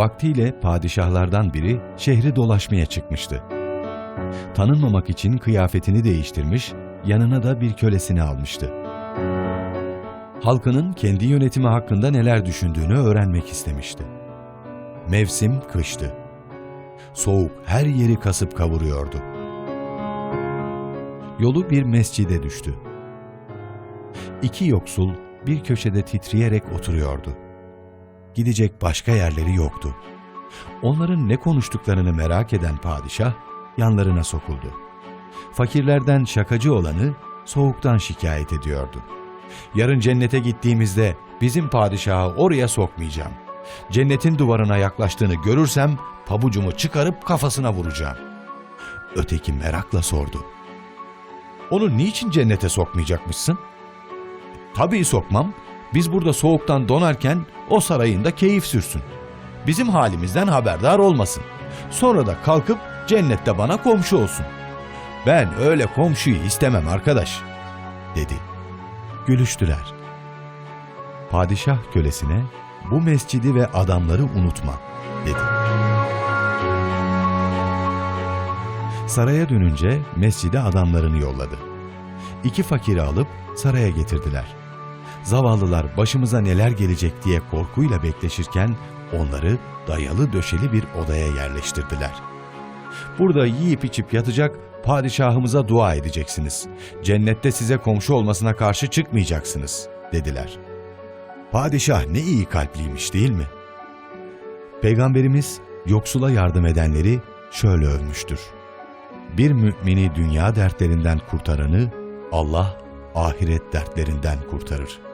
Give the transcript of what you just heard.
Vaktiyle padişahlardan biri şehri dolaşmaya çıkmıştı. Tanınmamak için kıyafetini değiştirmiş, yanına da bir kölesini almıştı. Halkının kendi yönetimi hakkında neler düşündüğünü öğrenmek istemişti. Mevsim kıştı. Soğuk her yeri kasıp kavuruyordu. Yolu bir mescide düştü. İki yoksul bir köşede titreyerek oturuyordu. Gidecek başka yerleri yoktu. Onların ne konuştuklarını merak eden padişah yanlarına sokuldu. Fakirlerden şakacı olanı soğuktan şikayet ediyordu. Yarın cennete gittiğimizde bizim padişahı oraya sokmayacağım. Cennetin duvarına yaklaştığını görürsem pabucumu çıkarıp kafasına vuracağım. Öteki merakla sordu. Onu niçin cennete sokmayacakmışsın? Tabii sokmam. Biz burada soğuktan donarken o sarayında keyif sürsün. Bizim halimizden haberdar olmasın. Sonra da kalkıp cennette bana komşu olsun. Ben öyle komşuyu istemem arkadaş, dedi. Gülüştüler. Padişah kölesine bu mescidi ve adamları unutma, dedi. Saraya dönünce mescide adamlarını yolladı. İki fakiri alıp saraya getirdiler. Zavallılar başımıza neler gelecek diye korkuyla bekleşirken onları dayalı döşeli bir odaya yerleştirdiler. Burada yiyip içip yatacak, padişahımıza dua edeceksiniz. Cennette size komşu olmasına karşı çıkmayacaksınız, dediler. Padişah ne iyi kalpliymiş değil mi? Peygamberimiz yoksula yardım edenleri şöyle övmüştür. Bir mümini dünya dertlerinden kurtaranı Allah ahiret dertlerinden kurtarır.